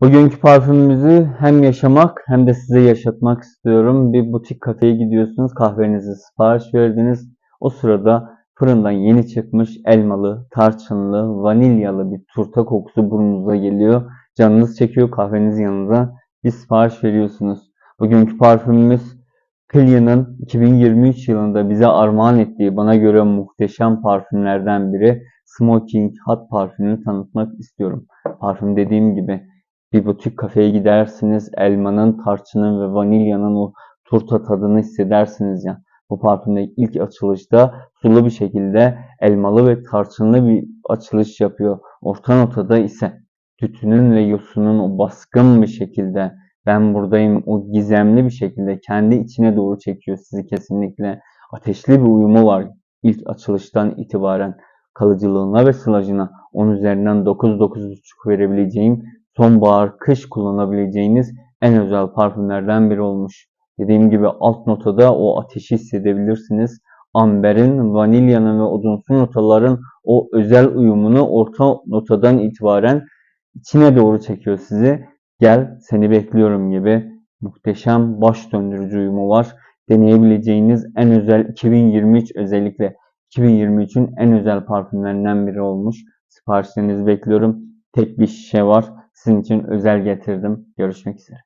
Bugünkü parfümümüzü hem yaşamak hem de size yaşatmak istiyorum. Bir butik kafeye gidiyorsunuz, kahvenizi sipariş verdiniz. O sırada fırından yeni çıkmış elmalı, tarçınlı, vanilyalı bir turta kokusu burnunuza geliyor. Canınız çekiyor, kahveniz yanında bir sipariş veriyorsunuz. Bugünkü parfümümüz Clio'nun 2023 yılında bize armağan ettiği bana göre muhteşem parfümlerden biri Smoking Hot parfümünü tanıtmak istiyorum. Parfüm dediğim gibi bir butik kafeye gidersiniz, elmanın, tarçının ve vanilyanın o turta tadını hissedersiniz ya. Bu parfümde ilk açılışta sulu bir şekilde elmalı ve tarçınlı bir açılış yapıyor. Orta notada ise tütünün ve yosunun o baskın bir şekilde ben buradayım o gizemli bir şekilde kendi içine doğru çekiyor sizi kesinlikle. Ateşli bir uyumu var ilk açılıştan itibaren kalıcılığına ve sılajına 10 üzerinden 9-9.5 verebileceğim sonbahar, kış kullanabileceğiniz en özel parfümlerden biri olmuş. Dediğim gibi alt notada o ateşi hissedebilirsiniz. Amberin, vanilyanın ve odunsu notaların o özel uyumunu orta notadan itibaren içine doğru çekiyor sizi. Gel seni bekliyorum gibi muhteşem baş döndürücü uyumu var. Deneyebileceğiniz en özel 2023 özellikle 2023'ün en özel parfümlerinden biri olmuş. Siparişlerinizi bekliyorum. Tek bir şişe var. Sizin için özel getirdim. Görüşmek üzere.